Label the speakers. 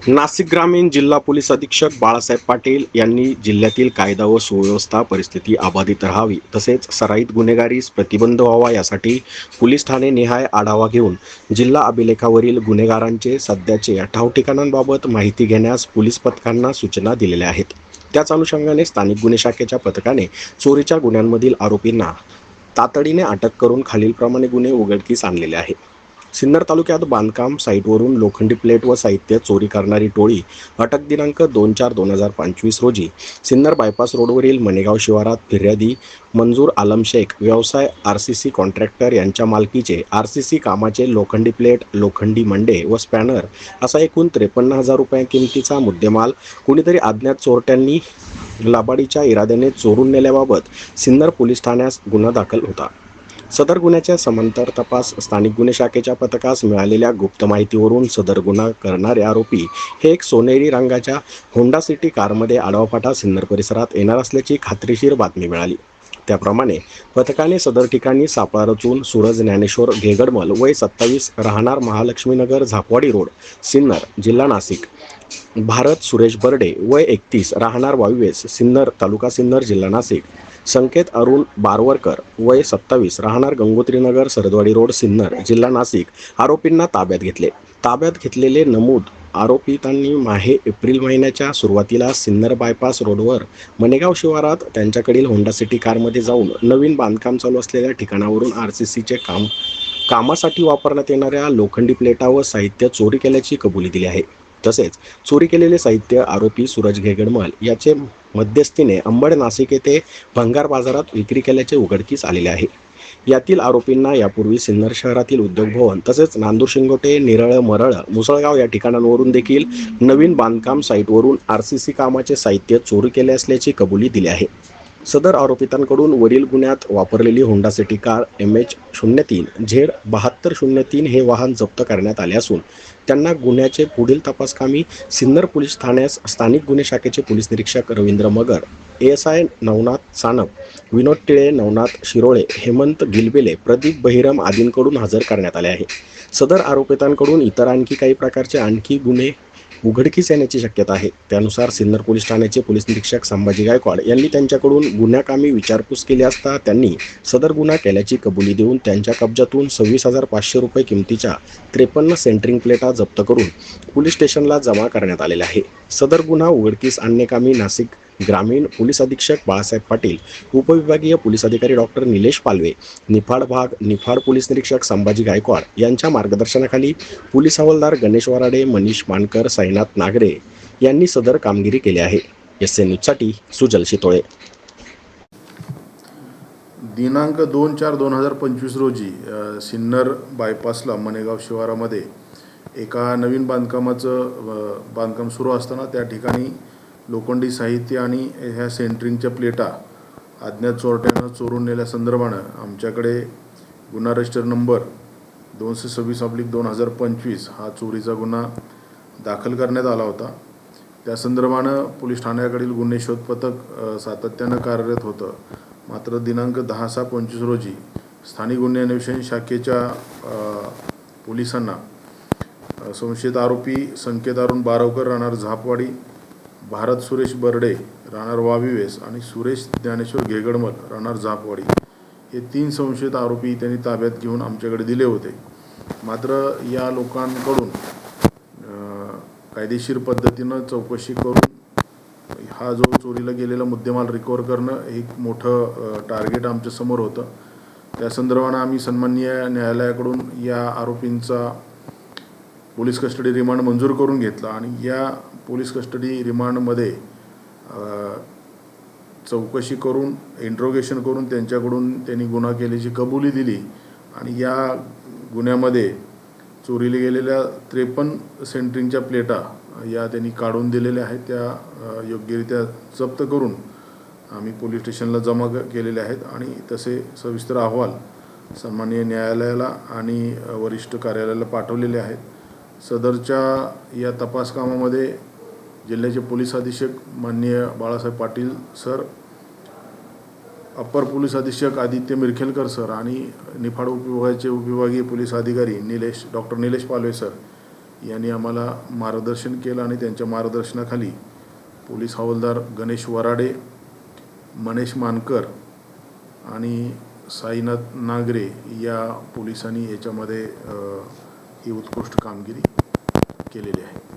Speaker 1: नाशिक ग्रामीण जिल्हा पोलीस अधीक्षक बाळासाहेब पाटील यांनी जिल्ह्यातील कायदा व सुव्यवस्था परिस्थिती अबाधित राहावी तसेच सराईत गुन्हेगारीस प्रतिबंध व्हावा यासाठी पोलीस ठाणे निहाय आढावा घेऊन जिल्हा अभिलेखावरील गुन्हेगारांचे सध्याचे ठाव ठिकाणांबाबत माहिती घेण्यास पोलीस पथकांना सूचना दिलेल्या आहेत. त्याच अनुषंगाने स्थानिक गुन्हे शाखेच्या पथकाने चोरीच्या गुन्ह्यांमधील आरोपींना तातडीने अटक करून खालीलप्रमाणे गुन्हे उघडकीस आणलेले आहेत. सिन्नर तालुक्यात बांधकाम साईटवरून लोखंडी प्लेट व साहित्य चोरी करणारी टोळी अटक दिनांक दोन चार दोन हजार पंचवीस रोजी सिन्नर बायपास रोडवरील मनेगाव शिवारात फिर्यादी मंजूर आलम शेख व्यवसाय आर सी सी कॉन्ट्रॅक्टर यांच्या मालकीचे आर सी सी कामाचे लोखंडी प्लेट लोखंडी मंडे व स्पॅनर असा एकूण त्रेपन्न हजार रुपये किमतीचा मुद्देमाल कुणीतरी अज्ञात चोरट्यांनी लाबाडीच्या इराद्याने चोरून नेल्याबाबत सिन्नर पोलीस ठाण्यास गुन्हा दाखल होता. सदर गुन्ह्याच्या समांतर तपास स्थानिक गुन्हे शाखेच्या पथकास मिळालेल्या गुप्त माहितीवरून सदर गुन्हा करणारे आरोपी हे एक सोनेरी रंगाच्या होंडा सिटी कारमध्ये आडवापाटा सिन्नर परिसरात येणार असल्याची खात्रीशीर बातमी मिळाली. त्याप्रमाणे पथकाने सदर ठिकाणी सापळा रचून सूरज ज्ञानेश्वर घेगडमल वय सत्तावीस राहणार महालक्ष्मीनगर झापवाडी रोड सिन्नर जिल्हा नाशिक. भारत सुरेश बर्डे वय एकतीस राहणार वायुवेस सिन्नर तालुका सिन्नर जिल्हा नाशिक. संकेत अरुण बारवरकर वय सत्तावीस राहणार गंगोत्रीनगर सरदवाडी रोड सिन्नर जिल्हा नाशिक. आरोपींना ताब्यात घेतले. ताब्यात घेतलेले नमूद आरोपितांनी माहे एप्रिल महिन्याच्या सुरुवातीला सिन्नर बायपास रोडवर मनेगाव शिवारात त्यांच्याकडील होंडा सिटी कारमध्ये जाऊन नवीन बांधकाम चालू असलेल्या ठिकाणावरून आर सी सीचे काम कामासाठी वापरण्यात येणाऱ्या लोखंडी प्लेटा व साहित्य चोरी केल्याची कबुली दिली आहे. तसेच चोरी केलेले साहित्य आरोपी सूरज घेगडमल याचे मध्यस्थीने अंबड नाशिक येथे भंगार बाजारात विक्री केल्याचे उघडकीस आलेले आहे. यातील आरोपींना यापूर्वी सिन्नर शहरातील उद्योग भवन तसेच नांदूर शिंगोटे निरळ मरळ मुसळगाव या ठिकाणांवरून देखील नवीन बांधकाम साईटवरून आर सी सी कामाचे साहित्य चोरी केले असल्याची कबुली दिली आहे. सदर आरोपितांकडून वरील गुन्ह्यात वापरलेली Honda City car M H शून्य तीन झेड बहात्तर शून्य तीन हे वाहन जप्त करण्यात आले असून त्यांना गुन्ह्याचे पुढील तपासकामी सिन्नर पोलीस ठाण्यास स्थानिक गुन्हे शाखेचे पोलीस निरीक्षक Ravindra Magar A S I Navnath Sanap Vinod Tile Navnath Shirole Hemant Gilbile Pradeep Bahiram आदींकडून हजर करण्यात आले आहे. सदर आरोपितांकडून इतर आणखी काही प्रकारचे आणखी गुन्हे उघडकीस येण्याची शक्यता आहे. त्यानुसार सिन्नर पोलीस ठाण्याचे पोलीस निरीक्षक संभाजी गायकवाड यांनी त्यांच्याकडून गुन्ह्याकामी विचारपूस केली असता त्यांनी सदर गुन्हा केल्याची कबुली देऊन त्यांच्या कब्जातून सव्वीस हजार पाचशे रुपये किमतीच्या त्रेपन्न सेंटरिंग प्लेटा जप्त करून पोलीस स्टेशनला जमा करण्यात आलेल्या आहे. सदर गुन्हा उघडकीस आणण्याकामी नाशिक ग्रामीण पोलीस अधीक्षक बाळासाहेब पाटील उपविभागीय पोलीस अधिकारी डॉक्टर निलेश पालवे निफाड भाग निफाड पोलीस निरीक्षक संभाजी गायकवाड यांच्या मार्गदर्शनाखाली पोलीस हवालदार गणेश वराडे मनीष मानकर साईनाथ नागरे यांनी सदर कामगिरी केली आहे. एस एन न्यूजसाठी सुजल शितोळे.
Speaker 2: दिनांक दोन चार दोन हजार पंचवीस रोजी सिन्नर बायपासला मनेगाव शिवारामध्ये एका नवीन बांधकामाचं बांधकाम सुरू असताना त्या ठिकाणी लोखंडी साहित्य आणि ह्या सेंटरिंगच्या प्लेटा अज्ञात चोरट्यानं चोरून नेल्या संदर्भानं आमच्याकडे गुन्हा रजिस्टर नंबर दोनशे सव्वीस ऑब्लिक दोन हजार पंचवीस हा चोरीचा गुन्हा दाखल करण्यात आला होता. त्या संदर्भानं पोलीस ठाण्याकडील गुन्हे शोध पथक सातत्यानं कार्यरत होतं. मात्र दिनांक दहा सहा पंचवीस रोजी स्थानिक गुन्हे अन्वेषण शाखेच्या पोलिसांना संशयित आरोपी संकेत अरुण बारवकर राहणार झापवाडी भारत सुरेश बर्डे राहणार वाविवेस आणि सुरेश ज्ञानेश्वर घेगडमल राहणार झापवाडी. हे तीन संशयित आरोपी त्यांनी ताब्यात घेऊन आमच्याकडे दिले होते. मात्र या लोकांकडून कायदेशीर पद्धतीनं चौकशी करून हा जो चोरीला गेलेला मुद्देमाल रिकवर करणं एक मोठं टार्गेट आमच्यासमोर होतं. त्या संदर्भानं आम्ही सन्माननीय न्यायालयाकडून या आरोपींचा पोलीस कस्टडी रिमांड मंजूर करून घेतला आणि या पोलीस कस्टडी रिमांडमध्ये चौकशी करून इंट्रोगेशन करून त्यांच्याकडून त्यांनी गुन्हा केल्याची कबुली दिली आणि या गुन्ह्यामध्ये चोरीला गेलेल्या त्रेपन्न सेंटरिंगच्या प्लेटा या त्यांनी काढून दिलेल्या आहेत. त्या योग्यरित्या जप्त करून आम्ही पोलीस स्टेशनला जमा केलेले आहेत आणि तसे सविस्तर अहवाल सामान्य न्यायालयाला आणि वरिष्ठ कार्यालयाला पाठवलेले आहेत. सदरच्या या तपास कामामध्ये जिल्ह्याचे पोलीस अधीक्षक माननीय Balasaheb Patil sir upper police अधीक्षक आदित्य मिरखेलकर सर आणि निफाड उपविभागाचे उपविभागीय पोलीस अधिकारी निलेश डॉक्टर निलेश पालवे सर यांनी आम्हाला मार्गदर्शन केलं आणि त्यांच्या मार्गदर्शनाखाली पोलीस हवालदार गणेश वराडे मनेश मानकर आणि साईनाथ नागरे या पोलिसांनी याच्यामध्ये ही उत्कृष्ट कामगिरी केलेली आहे.